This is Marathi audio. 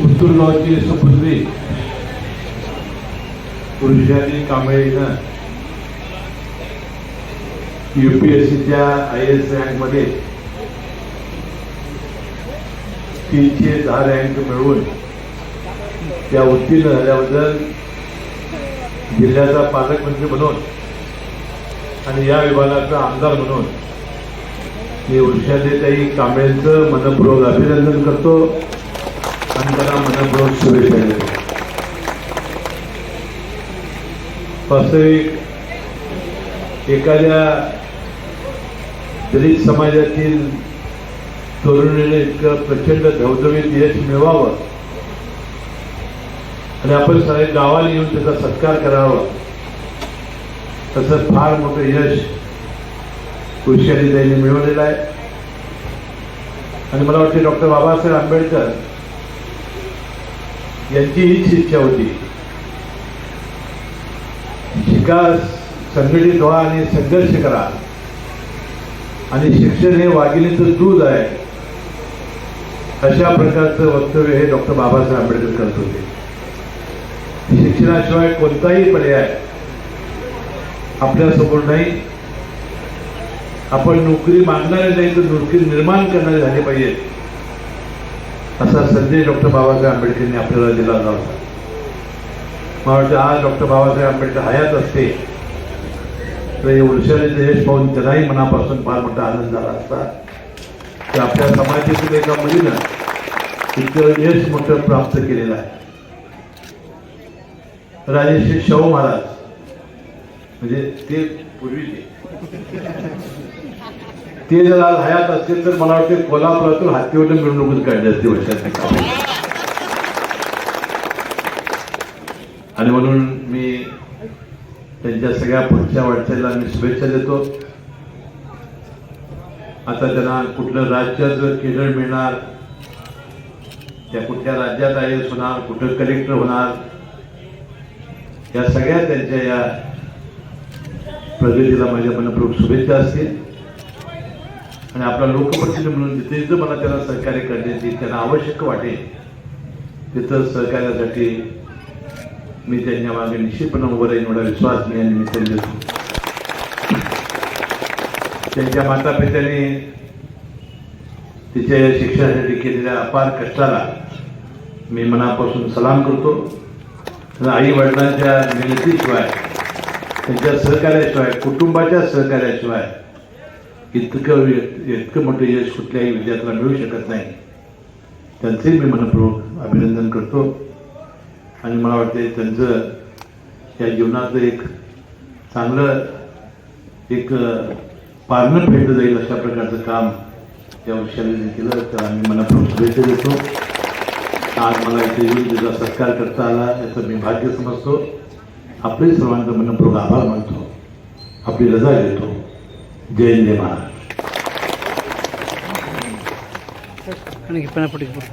उत्तूर गावची सुपुत्री वृषाली कांबळेनं युपीएससीच्या आय एस रँकमध्ये तीनशे दहा रँक मिळवून त्या उत्तीर्ण झाल्याबद्दल जिल्ह्याचा पालकमंत्री म्हणून आणि या विभागाचा आमदार म्हणून मी वृषालीताई कांबळेंचं मनपूर्वक अभिनंदन करतो. आणि त्यांना मनपूर्वक शुभेच्छा देतो. वास्तविक एखाद्या दलित समाजातील तरुणीने इतकं प्रचंड धवधवीत यश मिळवावं. आणि आपण सगळे गावाला येऊन त्याचा सत्कार करावा. तसं फार मोठं यश त्यांनी मिळवलेलं आहे. आणि मला वाटते डॉक्टर बाबासाहेब आंबेडकर यांची हीच इच्छा होती. शिका संघटित व्हा आणि संघर्ष करा. आणि शिक्षण हे वाघिणीचं दूध आहे. अशा प्रकारचं वक्तव्य हे डॉक्टर बाबासाहेब आंबेडकर करत होते. शिक्षणाशिवाय कोणताही पर्याय आपल्यासमोर नाही. आपण नोकरी मागणारे नाही तर नोकरी निर्माण करणारे झाले पाहिजेत असा संदेश डॉक्टर बाबासाहेब आंबेडकरांनी आपल्याला दिला होता. मला वाटतं आज डॉक्टर बाबासाहेब आंबेडकर हयात असते. तर हे उलशाचे यश पाहून त्यांनाही मनापासून फार मोठा आनंद झाला असता. की आपल्या समाजातील एका मुलीनं इतकं यश मोठं प्राप्त केलेलं आहे. राजेश्री शाहू महाराज. म्हणजे ते पूर्वीचे. ते जर आज हयात असतील तर मला वाटते कोल्हापुरातून हत्तीवर मिरवणूकच काढली असते वर्षात. आणि म्हणून मी त्यांच्या सगळ्या पुढच्या वाटचालीला मी शुभेच्छा देतो. आता त्यांना कुठलं राज्याचं केंद्र मिळणार त्या कुठल्या राज्यात आय होणार कुठं कलेक्टर होणार या सगळ्या त्यांच्या या प्रगतीला माझ्या मनपूर्वक शुभेच्छा असतील. आणि आपला लोकप्रतिनिधी म्हणून जिथे जिथं मला त्यांना सहकार्य करण्याची त्यांना आवश्यक वाटेल तिथं सहकार्यासाठी मी त्यांच्या मागे निश्चितपणे उभं राहीन एवढा विश्वास मी या निमित्ताने देतो. त्यांच्या माता पित्याने तिच्या या शिक्षणासाठी केलेल्या अपार कष्टाला मी मनापासून सलाम करतो. आई वडिलांच्या मेहनतीशिवाय त्यांच्या सहकार्याशिवाय कुटुंबाच्या सहकार्याशिवाय इतकं इतकं मोठं यश कुठल्याही विद्यार्थ्याला मिळू शकत नाही. त्यांचंही मी मनपूर्वक अभिनंदन करतो. आणि मला वाटते त्यांचं या जीवनाचं एक चांगलं एक पारणं फेडलं जाईल अशा प्रकारचं काम या वर्षाने केलं. तर आम्ही मनापूर्वक शुभेच्छा देतो. आज मला इथे येऊन त्याचा सत्कार करता आला याचं मी भाग्य समजतो. आपले सर्वांचं मनपूर्वक आभार मानतो. आपली रजा घेतो. ஜெயந்தி மாறன் எனக்கு இப்போ பிடிக்கும்